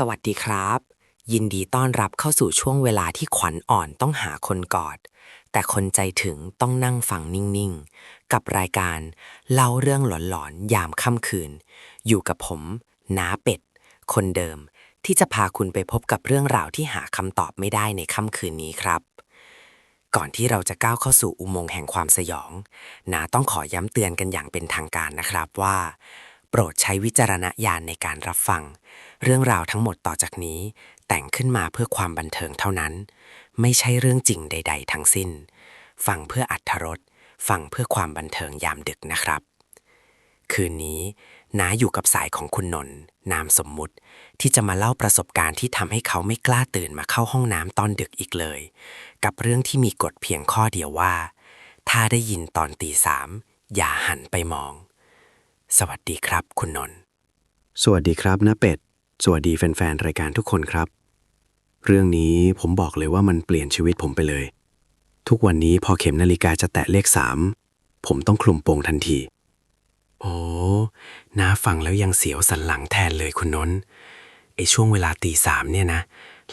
สวัสดีครับ ยินดีต้อนรับเข้าสู่ช่วงเวลาที่ขวัญอ่อนต้องหาคนกอด แต่คนใจถึงต้องนั่งฟังนิ่งๆ กับรายการเล่าเรื่องหลอนๆ ยามค่ำคืน อยู่กับผมน้าเป็ด คนเดิมที่จะพาคุณไปพบกับเรื่องราวที่หาคำตอบไม่ได้ในค่ำคืนนี้ครับ ก่อนที่เราจะก้าวเข้าสู่อุโมงค์แห่งความสยองนาต้องขอย้ำเตือนกันอย่างเป็นทางการนะครับว่า โปรดใช้วิจารณญาณในการรับฟัง เรื่องราวทั้งหมดต่อจากนี้ แต่งขึ้นมาเพื่อความบันเทิงเท่านั้น ไม่ใช่เรื่องจริงใด ๆ ทั้งสิ้น ฟังเพื่ออัธรสฟังเพื่อความบันเทิงยามดึกนะครับ คืนนี้น้าอยู่กับสายของคุณนนท์นามสมมุติ ที่จะมาเล่าประสบการณ์ที่ทำให้เขาไม่กล้าตื่นมาเข้าห้องน้ำตอนดึกอีกเลย กับเรื่องที่มีกฎเพียงข้อเดียวว่า ถ้าได้ยินตอนตีสามอย่าหันไปมอง สวัสดีครับ คุณนนท์สวัสดีครับนะเป็ด สวัสดีแฟนๆ รายการทุกคนครับ เรื่องนี้ผมบอกเลยว่ามันเปลี่ยนชีวิตผมไปเลย ทุกวันนี้พอเข็มนาฬิกาจะแตะเลขสามผมต้องคลุมโปงทันที โอ้น้าฟังแล้วยังเสียวสันหลังแทนเลยคุณนนท์ไอช่วงเวลาตีสามเนี่ยนะ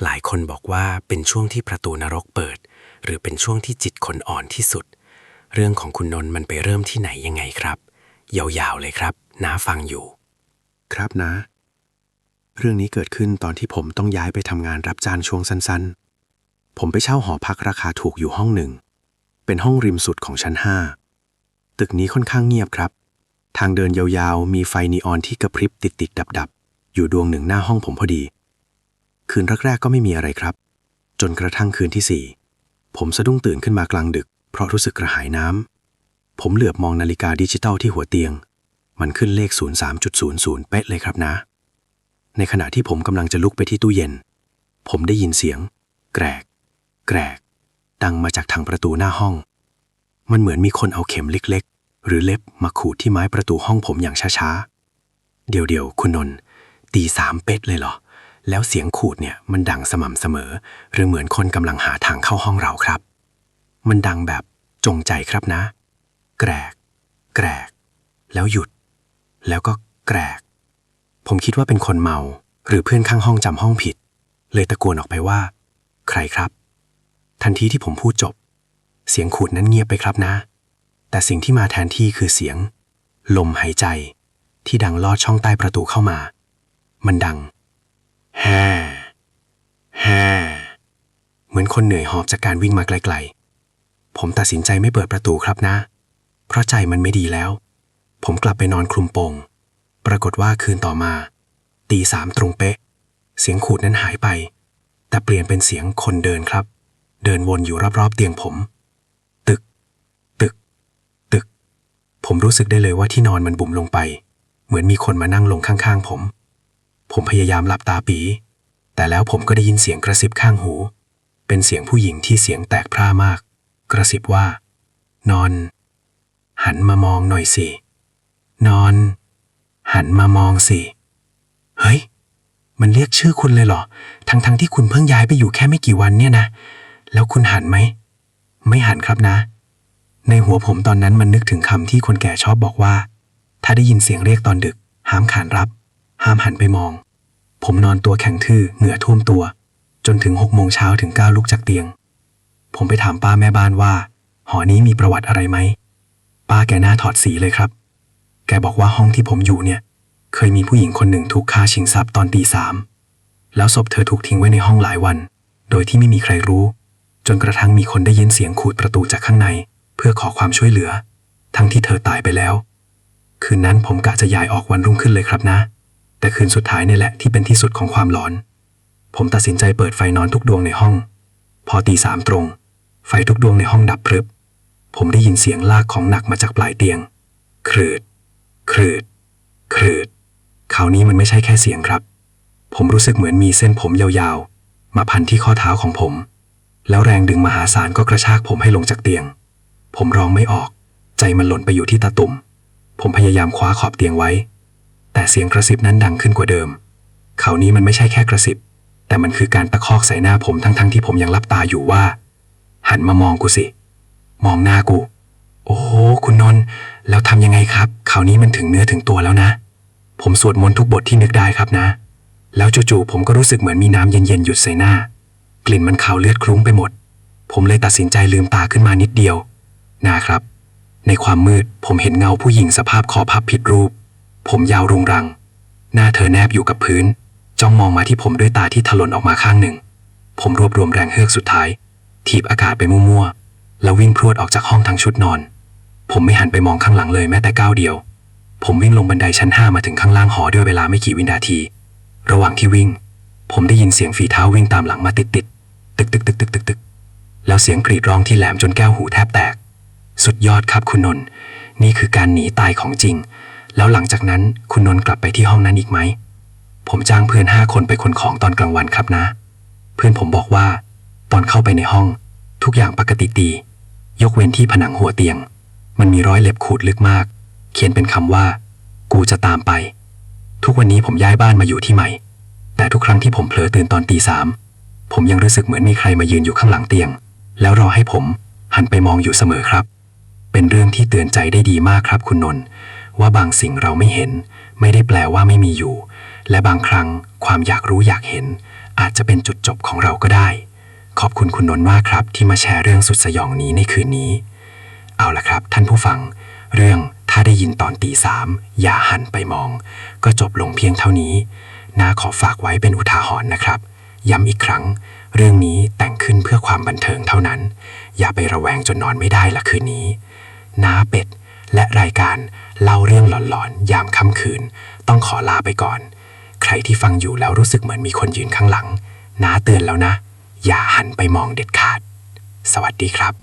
หลายคนบอกว่าเป็นช่วงที่ประตูนรกเปิด หรือเป็นช่วงที่จิตคนอ่อนที่สุด เรื่องของคุณนนท์มันไปเริ่มที่ไหนยังไงครับ ยาวๆเลยครับน้าฟังอยู่ ครับนะ เรื่องนี้เกิดขึ้นตอนที่ผมต้องย้ายไปทำงานรับจ้างช่วงสั้นๆ ผมไปเช่าหอพักราคาถูกอยู่ห้องหนึ่ง เป็นห้องริมสุดของชั้นห้าตึกนี้ค่อนข้างเงียบครับ ทางเดินยาวๆ มีไฟนีออนที่กระพริบติดๆดับๆ อยู่ดวงหนึ่งหน้าห้องผมพอดี คืนแรกๆก็ไม่มีอะไรครับ จนกระทั่งคืนที่สี่ผมสะดุ้งตื่นขึ้นมากลางดึก เพราะรู้สึกกระหายน้ำ ผมเหลือบมองนาฬิกาดิจิตอลที่หัวเตียง มันขึ้นเลข 03.00 เป๊ะเลยครับนะ ในขณะที่ผมกำลังจะลุกไปที่ตู้เย็น ผมได้ยินเสียง แกรก แกรก ดังมาจากทางประตูหน้าห้อง มันเหมือนมีคนเอาเข็มเล็กๆ หรือเล็บมาขูดที่ไม้ประตูห้องผมอย่างช้าๆ เดี๋ยวๆคุณนนท์ตีสามเป๊ะเลยเหรอ แล้วเสียงขูดเนี่ยมันดังสม่ำเสมอ หรือเหมือนคนกำลังหาทางเข้าห้องเราครับ มันดังแบบจงใจครับนะ แกรก แกรก แล้วหยุด แล้วก็แกรก ผมคิดว่าเป็นคนเมา หรือเพื่อนข้างห้องจำห้องผิด เลยตะโกนออกไปว่า ใครครับ ทันทีที่ผมพูดจบ เสียงขูดนั้นเงียบไปครับนะ แต่สิ่งที่มาแทนที่คือเสียง ลมหายใจ ที่ดังลอดช่องใต้ประตูเข้ามา มันดังแฮ่แฮ่เหมือนคนเหนื่อยหอบจากการวิ่งมาไกล ๆ ผมตัดสินใจไม่เปิดประตูครับนะ เพราะใจมันไม่ดีแล้ว ผมกลับไปนอนคลุมโปง ปรากฏว่าคืนต่อมา ตีสามตรงเป๊ะ เสียงขูดนั้นหายไป แต่เปลี่ยนเป็นเสียงคนเดินครับ เดินวนอยู่รอบๆเตียงผม ตึก ตึก ตึก ผมรู้สึกได้เลยว่าที่นอนมันบุ๋มลงไป เหมือนมีคนมานั่งลงข้างๆผม ผมพยายามหลับตาปี แต่แล้วผมก็ได้ยินเสียงกระซิบข้างหู เป็นเสียงผู้หญิงที่เสียงแตกพร่ามาก กระซิบว่า นอน หันมามองหน่อยสิ นอน หันมามองสิ เฮ้ย มันเรียกชื่อคุณเลยเหรอ ทั้งๆทที่คุณเพิ่งย้ายไปอยู่แค่ไม่กี่วันเนี่ยนะ แล้วคุณหันไหม ไม่หันครับนะ ในหัวผมตอนนั้นมันนึกถึงคำที่คนแก่ชอบบอกว่า ถ้าได้ยินเสียงเรียกตอนดึก ห้ามขานรับ ห้ามหันไปมอง ผมนอนตัวแข็งทื่อเหงื่อท่วมตัว จนถึงหกโมงเช้าถึงก้าวลุกจากเตียง ผมไปถามป้าแม่บ้านว่า หอนี้มีประวัติอะไรไหม ป้าแกหน้าถอดสีเลยครับ แกบอกว่าห้องที่ผมอยู่เนี่ย เคยมีผู้หญิงคนหนึ่งถูกฆ่าชิงทรัพย์ตอนตีสาม แล้วศพเธอถูกทิ้งไว้ในห้องหลายวัน โดยที่ไม่มีใครรู้ จนกระทั่งมีคนได้ยินเสียงขูดประตูจากข้างใน เพื่อขอความช่วยเหลือ ทั้งที่เธอตายไปแล้ว คืนนั้นผมกะจะย้ายออกวันรุ่งขึ้นเลยครับนะ แต่คืนสุดท้ายนี่แหละที่เป็นที่สุดของความหลอน ผมตัดสินใจเปิดไฟนอนทุกดวงในห้อง พอตีสามตรง ไฟทุกดวงในห้องดับพรึบ ผมได้ยินเสียงลากของหนักมาจากปลายเตียง ครืด ครืด ครืด คราวนี้มันไม่ใช่แค่เสียงครับ ผมรู้สึกเหมือนมีเส้นผมยาวๆ มาพันที่ข้อเท้าของผม แล้วแรงดึงมหาศาลก็กระชากผมให้ลงจากเตียง ผมร้องไม่ออก ใจมันหล่นไปอยู่ที่ตาตุ่ม ผมพยายามคว้าขอบเตียงไว้ แต่เสียงกระซิบนั้นดังขึ้นกว่าเดิม คราวนี้มันไม่ใช่แค่กระซิบ แต่มันคือการตะคอกใส่หน้าผมทั้งๆทที่ผมยังลับตาอยู่ว่า หันมามองกูสิ มองหน้ากู โอ้โคุณนนท์แล้วทำยังไงครับคราวนี้มันถึงเนื้อถึงตัวแล้วนะ ผมสวดมนต์ทุกบทที่นึกได้ครับนะ แล้วจู่ๆผมก็รู้สึกเหมือนมีน้ำเย็นๆหยุดใส่หน้า กลิ่นมันคาวเลือดคลุ้งไปหมด ผมเลยตัดสินใจลืมตาขึ้นมานิดเดียว นะครับ ในความมืดผมเห็นเงาผู้หญิงสภาพคอพับผิดรูป ผมยาวรุงรัง หน้าเธอแนบอยู่กับพื้น จ้องมองมาที่ผมด้วยตาที่ถลนออกมาข้างหนึ่ง ผมรวบรวมแรงเฮือกสุดท้าย ถีบอากาศไปมั่วๆ แล้ววิ่งพรวดออกจากห้องทั้งชุดนอน ผมไม่หันไปมองข้างหลังเลยแม้แต่ก้าวเดียว ผมวิ่งลงบันไดชั้นห้ามาถึงข้างล่างหอด้วยเวลาไม่กี่วินาที ระหว่างที่วิ่ง ผมได้ยินเสียงฝีเท้าวิ่งตามหลังมาติดๆตึกตึกตึกตึกตึกตึกแล้วเสียงกรีดร้องที่แหลมจนแก้วหูแทบแตก สุดยอดครับคุณนนท์นี่คือการหนีตายของจริง แล้วหลังจากนั้นคุณนนท์กลับไปที่ห้องนั้นอีกไหม ผมจ้างเพื่อนห้าคนไปขนของตอนกลางวันครับนะ เพื่อนผมบอกว่า ตอนเข้าไปในห้อง ทุกอย่างปกติดี ยกเว้นที่ผนังหัวเตียง มันมีร้อยเล็บขูดลึกมาก เขียนเป็นคำว่า กูจะตามไป ทุกวันนี้ผมย้ายบ้านมาอยู่ที่ใหม่ แต่ทุกครั้งที่ผมเผลอตื่นตอนตีสามผมยังรู้สึกเหมือนมีใครมายืนอยู่ข้างหลังเตียง แล้วรอให้ผมหันไปมองอยู่เสมอครับ เป็นเรื่องที่เตือนใจได้ดีมากครับคุณนนท์ว่าบางสิ่งเราไม่เห็น ไม่ได้แปลว่าไม่มีอยู่ และบางครั้งความอยากรู้อยากเห็น อาจจะเป็นจุดจบของเราก็ได้ ขอบคุณคุณนนท์มากครับที่มาแชร์เรื่องสุดสยองนี้ในคืนนี้ เอาละครับ ท่านผู้ฟัง เรื่องถ้าได้ยินตอนตีสามอย่าหันไปมอง ก็จบลงเพียงเท่านี้นาขอฝากไว้เป็นอุทาหรณ์นะครับ ย้ำอีกครั้ง เรื่องนี้แต่งขึ้นเพื่อความบันเทิงเท่านั้น อย่าไประแวงจนนอนไม่ได้ละคืนนี้น้าเป็ด และรายการเล่าเรื่องหลอนๆ ยามค่ำคืน ต้องขอลาไปก่อน ใครที่ฟังอยู่แล้วรู้สึกเหมือนมีคนยืนข้างหลังน้าเตือนแล้วนะ อย่าหันไปมองเด็ดขาด สวัสดีครับ